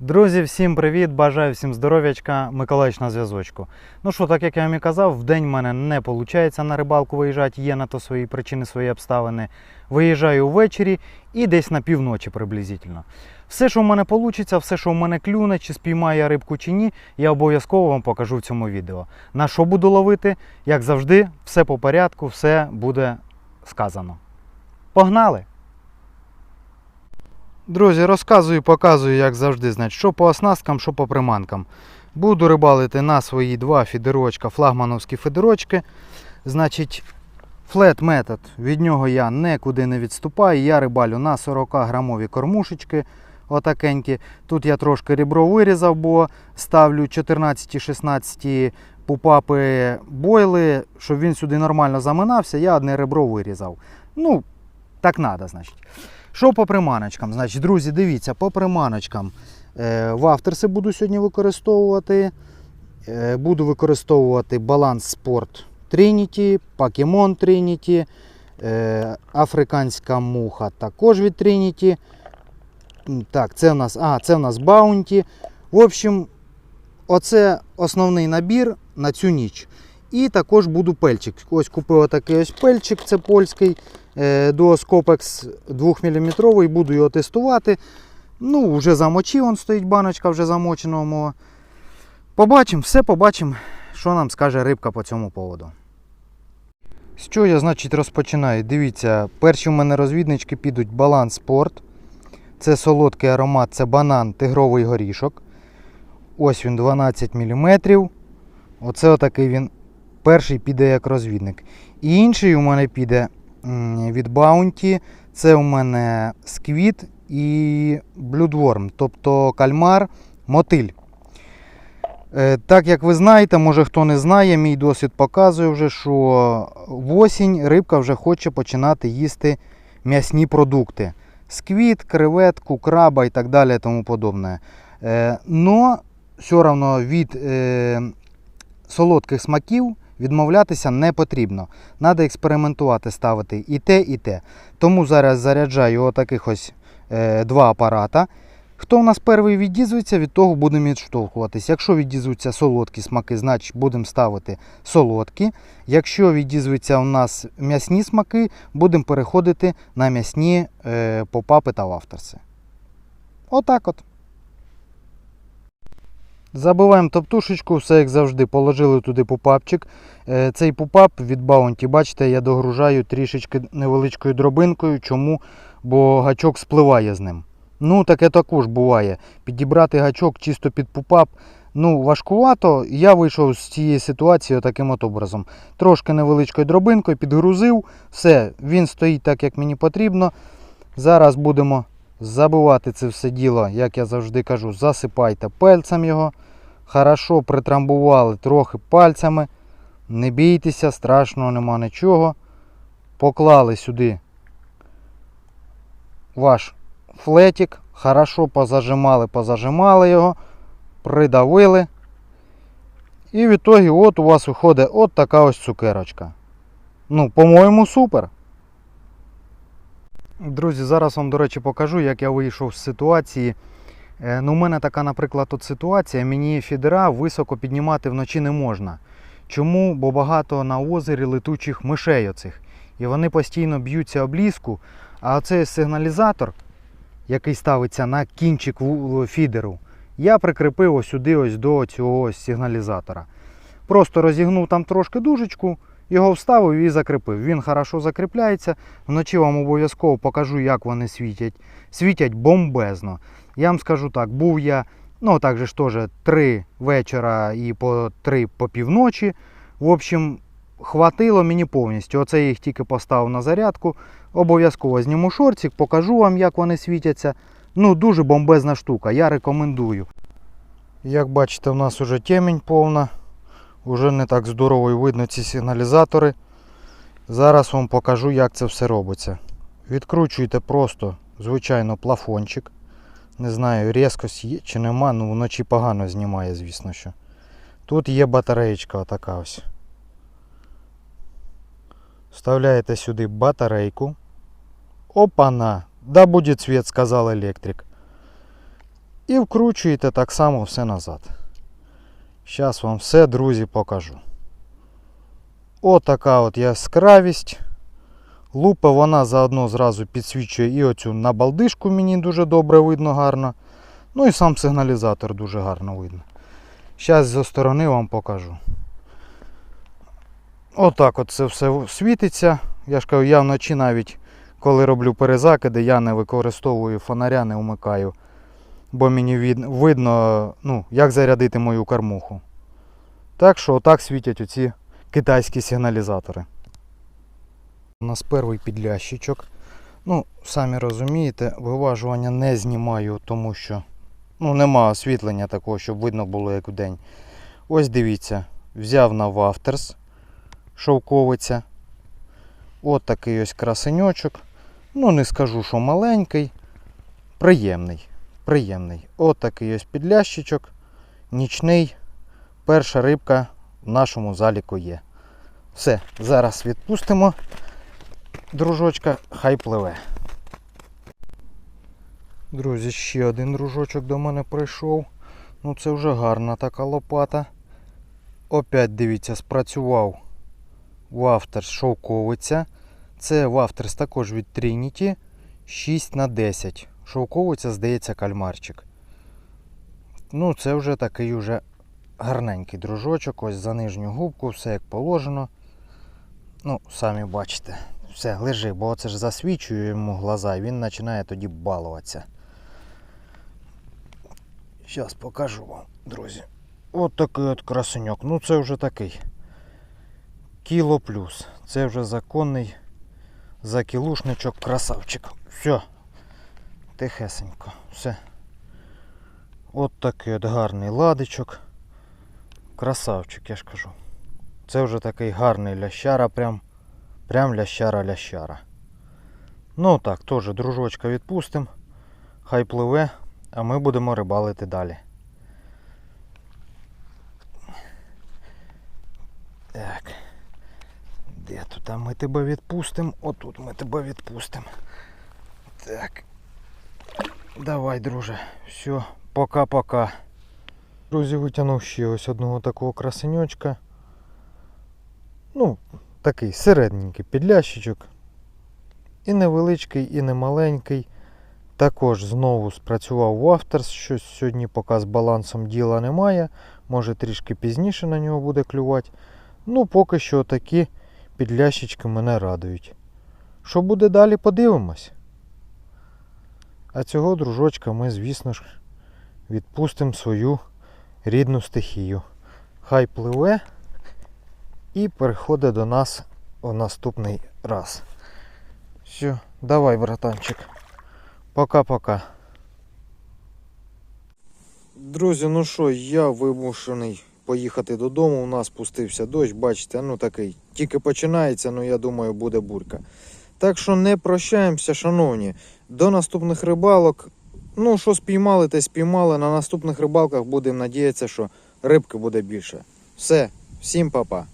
Друзі, всім привіт! Бажаю всім здоров'ячка, Миколаївич на зв'язочку. Ну що, так як я вам і казав, в день в мене не виходить на рибалку виїжджати, є на то свої причини, свої обставини. Виїжджаю ввечері і десь на півночі приблизительно. Все, що в мене вийде, все, що в мене клюне, чи спіймаю я рибку чи ні, я обов'язково вам покажу в цьому відео. На що буду ловити, як завжди, все по порядку, все буде сказано. Погнали! Друзі, розказую, показую, як завжди, значить, що по оснасткам, що по приманкам. Буду рибалити на свої два фідерочка, флагмановські фідерочки. Значить, флет метод, від нього я нікуди не відступаю. Я рибалю на 40 грамові кормушечки. Отакенькі. Тут я трошки ребро вирізав, бо ставлю 14-16 пупапи бойли, щоб він сюди нормально заминався, я одне ребро вирізав. Ну, так треба, значить. Що по приманочкам? Значить, друзі, дивіться, по приманочкам. Е, вафтерси буду сьогодні використовувати. Е, буду використовувати баланс Sport Trinity, Pokemon Trinity, е, африканська муха також від Trinity. Так, це в нас, а, це в нас Bounty. В общем, оце основний набір на цю ніч. І також буду пельчик. Ось купив отакий ось пельчик, це польський е, 2 мм, буду його тестувати. Ну, вже замочив, он стоїть баночка вже замоченого. Побачимо, все побачимо, що нам скаже рибка по цьому поводу. З чого я, значить, розпочинаю? Дивіться, перші в мене розвіднички підуть Баланс Спорт. Це солодкий аромат, це банан, тигровий горішок. Ось він 12 мм. Оце отакий він перший піде як розвідник. І інший у мене піде від Bounty. Це у мене сквіт і блюдворм, тобто кальмар, мотиль. Е, Так як ви знаєте, може хто не знає, мій досвід показує вже, що в осінь рибка вже хоче починати їсти м'ясні продукти. Сквіт, креветку, краба і так далі. Тому подобне. Е, Но все одно від е, солодких смаків відмовлятися не потрібно. Треба експериментувати, ставити і те, і те. Тому зараз заряджаю отаких ось е, два апарата. Хто у нас перший віддізується, від того будемо відштовхуватись. Якщо віддізуються солодкі смаки, значить будемо ставити солодкі. Якщо віддізуються у нас м'ясні смаки, будемо переходити на м'ясні е, попапи та вафтерси. Отак от. Забиваємо топтушечку, все як завжди, положили туди пупапчик. Е, Цей пупап від Bounty, бачите, я догружаю трішечки невеличкою дробинкою. Чому? Бо гачок спливає з ним. Ну, таке також буває. Підібрати гачок чисто під пупап. Ну, важкувато. Я вийшов з цієї ситуації таким от образом. Трошки невеличкою дробинкою підгрузив. Все, він стоїть так, як мені потрібно. Зараз будемо забивати це все діло, як я завжди кажу, засипайте пальцем його. Хорошо притрамбували трохи пальцями. Не бійтеся, страшного нема нічого. Поклали сюди ваш флетик. Хорошо позажимали, позажимали його, придавили. І в ітогі от у вас виходить от така ось цукерочка. Ну, по-моєму, супер. Друзі, зараз вам, до речі, покажу, як я вийшов з ситуації. Е, Ну, у мене така, наприклад, от ситуація. Мені фідера високо піднімати вночі не можна. Чому? Бо багато на озері летучих мишей оцих. І вони постійно б'ються об ліску. А оцей сигналізатор, який ставиться на кінчик фідеру, я прикріпив ось сюди ось до цього ось сигналізатора. Просто розігнув там трошки дужечку, його вставив і закріпив. Він хорошо закріпляється. Вночі вам обов'язково покажу, як вони світять. Світять бомбезно. Я вам скажу так, був я, ну так же теж три вечора і по три по півночі. В общем, хватило мені повністю. Оце я їх тільки поставив на зарядку. Обов'язково зніму шорцик, покажу вам, як вони світяться. Ну, дуже бомбезна штука, я рекомендую. Як бачите, в нас уже темінь повна. Уже не так здорово і видно ці сигналізатори. Зараз вам покажу, як це все робиться. Відкручуєте просто, звичайно, плафончик. Не знаю, різкость є чи нема, ну вночі погано знімає, звісно що. Тут є батареєчка отака ось. Вставляєте сюди батарейку. Опана! Да буде світ, сказав електрик. І вкручуєте так само все назад. Зараз вам все, друзі, покажу. Отака от яскравість. Лупа вона заодно зразу підсвічує і оцю набалдишку мені дуже добре видно гарно. Ну і сам сигналізатор дуже гарно видно. Зараз зі сторони вам покажу. Отак от це все світиться. Я ж кажу, я вночі навіть коли роблю перезакиди, я не використовую фонаря, не вмикаю. Бо мені видно, ну, як зарядити мою кормуху. Так що отак світять оці китайські сигналізатори. У нас перший підлящичок. Ну, самі розумієте, виважування не знімаю, тому що ну, нема освітлення такого, щоб видно було як вдень. Ось дивіться, взяв на вафтерс шовковиця. От такий ось красеньочок. Ну, не скажу, що маленький. Приємний. Приємний. От такий ось підлящичок. Нічний. Перша рибка в нашому заліку є. Все, зараз відпустимо. Дружочка, хай пливе. Друзі, ще один дружочок до мене прийшов. Ну це вже гарна така лопата. Опять дивіться, спрацював Вафтерс шовковиця. Це Вафтерс також від Trinity 6 на 10 Шовковиця, здається, кальмарчик. Ну, це вже такий уже гарненький дружочок. Ось за нижню губку, все як положено. Ну, самі бачите. Все, лежи, бо це ж засвічує йому глаза і він починає тоді балуватися. Зараз покажу вам, друзі. От такий от красеньок. Ну це вже такий. Кіло плюс. Це вже законний закілушничок красавчик. Все. Тихесенько. Все. От такий от гарний ладичок. Красавчик, я ж кажу. Це вже такий гарний лящара, прям, прям лящара-лящара. Ну так, теж дружочка відпустимо. Хай пливе, а ми будемо рибалити далі. Так. Де тут? Ми тебе відпустимо? Отут ми тебе відпустимо. Так. Давай, друже. Все, пока-пока. Друзі, витягнув ще ось одного такого красеньочка. Ну, такий середненький підлящичок. І невеличкий, і не маленький. Також знову спрацював Вафтерс, щось сьогодні поки з балансом діла немає. Може трішки пізніше на нього буде клювати. Ну, поки що такі підлящички мене радують. Що буде далі, подивимось. А цього дружочка ми, звісно ж, відпустимо свою рідну стихію. Хай пливе і переходить до нас у наступний раз. Все, давай, братанчик. Пока-пока. Друзі, ну що, я вимушений поїхати додому. У нас спустився дощ, бачите, ну такий. Тільки починається, ну я думаю, буде бурка. Так що не прощаємося, шановні. До наступних рибалок. Ну, що спіймали, те спіймали. На наступних рибалках будемо надіятися, що рибки буде більше. Все, всім па-па.